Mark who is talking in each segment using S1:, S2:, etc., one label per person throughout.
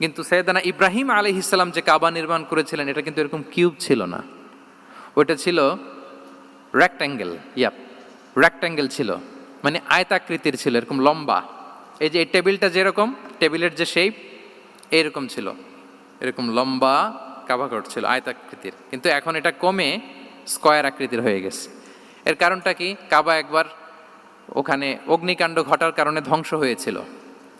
S1: কিন্তু সৈয়দানা ইব্রাহিম আলী ইসলাম যে কাবা নির্মাণ করেছিলেন, এটা কিন্তু এরকম কিউব ছিল না। ওটা ছিল রেক্ট্যাঙ্গেল ইয়াপ রেক্ট্যাঙ্গেল ছিল। মানে আয়তাকৃতির ছিল, এরকম লম্বা। এই যে এই টেবিলটা যেরকম, টেবিলের যে শেপ এরকম ছিল। এরকম লম্বা কাবাঘর ছিল, আয়তাকৃতির। কিন্তু এখন এটা কমে স্কয়ার আকৃতির হয়ে গেছে। এর কারণটা কি? কাবা একবার ওখানে অগ্নিকাণ্ড ঘটার কারণে ধ্বংস হয়েছিল।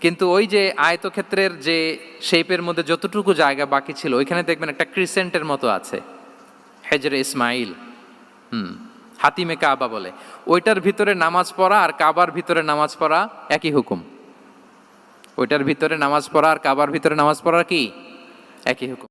S1: কিন্তু ওই যে আয়তক্ষেত্রের যে শেপের মধ্যে যতটুকু জায়গা বাকি ছিল, ওইখানে দেখবেন একটা ক্রিসেন্টের মতো আছে। হেজরে ইসমাইল হুম, হাতিমে কাবা বলে। ওইটার ভিতরে নামাজ পড়া আর কাবার ভিতরে নামাজ পড়া একই হুকুম। ওইটার ভিতরে নামাজ পড়া আর কাবার ভিতরে নামাজ পড়া কি? একই হুকুম।